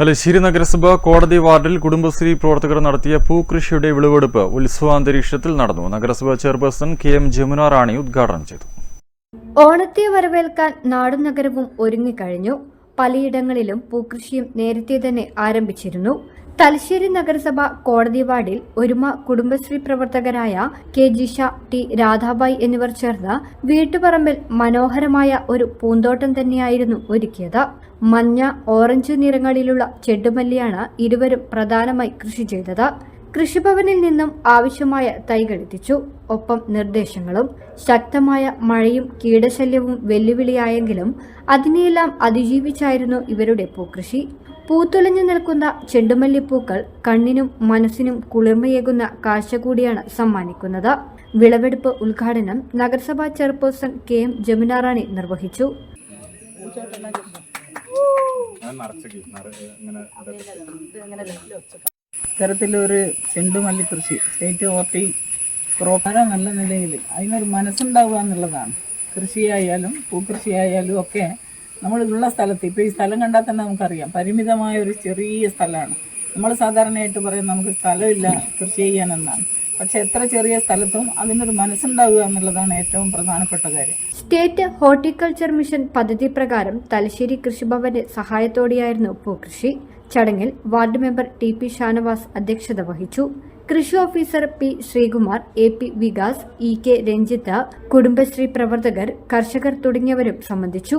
തലശ്ശേരി നഗരസഭ കോടതി വാർഡിൽ കുടുംബശ്രീ പ്രവർത്തകർ നടത്തിയ പൂക്കൃഷിയുടെ വിളവെടുപ്പ് ഉത്സവാന്തരീക്ഷത്തിൽ നടന്നു. നഗരസഭാ chairperson K M Jamuna Rani ഉദ്ഘാടനം ചെയ്തു. ഓണത്തെ വരവേൽക്കാൻ നാടും നഗരവും ഒരുങ്ങിക്കഴിഞ്ഞു. പലയിടങ്ങളിലും പൂക്കൃഷിയും നേരത്തെ തന്നെ ആരംഭിച്ചിരുന്നു. തലശ്ശേരി നഗരസഭ കോടതി വാർഡിൽ ഒരുമ കുടുംബശ്രീ പ്രവർത്തകരായ കെ ജിഷ ടി രാധാബായി എന്നിവർ ചേർന്ന് വീട്ടുപറമ്പിൽ മനോഹരമായ ഒരു പൂന്തോട്ടം തന്നെയായിരുന്നു ഒരുക്കിയത്. മഞ്ഞ ഓറഞ്ച് നിറങ്ങളിലുള്ള ചെണ്ടുമല്ലിയാണ് ഇരുവരും പ്രധാനമായി കൃഷി ചെയ്തത്. കൃഷിഭവനിൽ നിന്നും ആവശ്യമായ തൈകൾ എത്തിച്ചു. ഒപ്പം നിർദ്ദേശങ്ങളും ശക്തമായ മഴയും കീടശല്യവും വെല്ലുവിളിയായെങ്കിലും അതിനെയെല്ലാം അതിജീവിച്ചായിരുന്നു ഇവരുടെ പൂക്കൃഷി. പൂത്തുലഞ്ഞു നിൽക്കുന്ന ചെണ്ടുമല്ലിപ്പൂക്കൾ കണ്ണിനും മനസ്സിനും കുളിർമയേകുന്ന കാഴ്ച കൂടിയാണ് സമ്മാനിക്കുന്നത്. വിളവെടുപ്പ് ഉദ്ഘാടനം നഗരസഭാ ചെയർപേഴ്സൺ കെ എം ജമുനാറാണി നിർവഹിച്ചു. ഇത്തരത്തിലൊരു ചെണ്ടുമല്ലി കൃഷി സ്റ്റേറ്റ് ഓർട്ടി പ്രോപ്പര നല്ല നിലയിൽ. അതിനൊരു മനസ്സുണ്ടാവുക എന്നുള്ളതാണ്. കൃഷിയായാലും പൂക്കൃഷിയായാലും ഒക്കെ നമ്മളുള്ള സ്ഥലത്ത് ഇപ്പോൾ ഈ സ്ഥലം കണ്ടാൽ തന്നെ നമുക്കറിയാം. പരിമിതമായ ഒരു ചെറിയ സ്ഥലമാണ്. നമ്മൾ സാധാരണയായിട്ട് പറയും നമുക്ക് സ്ഥലമില്ല കൃഷി ചെയ്യാനെന്നാണ്. പക്ഷെ എത്ര ചെറിയ സ്ഥലത്തും അതിനൊരു മനസ്സുണ്ടാവുക എന്നുള്ളതാണ് ഏറ്റവും പ്രധാനപ്പെട്ട കാര്യം. സ്റ്റേറ്റ് ഹോർട്ടിക്കൾച്ചർ മിഷൻ പദ്ധതി പ്രകാരം തലശ്ശേരി കൃഷിഭവന്റെ സഹായത്തോടെയായിരുന്നു പൂക്കൃഷി. ചടങ്ങിൽ ward member T P Shanavas അധ്യക്ഷത വഹിച്ചു. കൃഷി officer P Sreekumar A P Vikas E K Ranjith Kudumbashree പ്രവർത്തകർ കർഷകർ തുടങ്ങിയവരും സംബന്ധിച്ചു.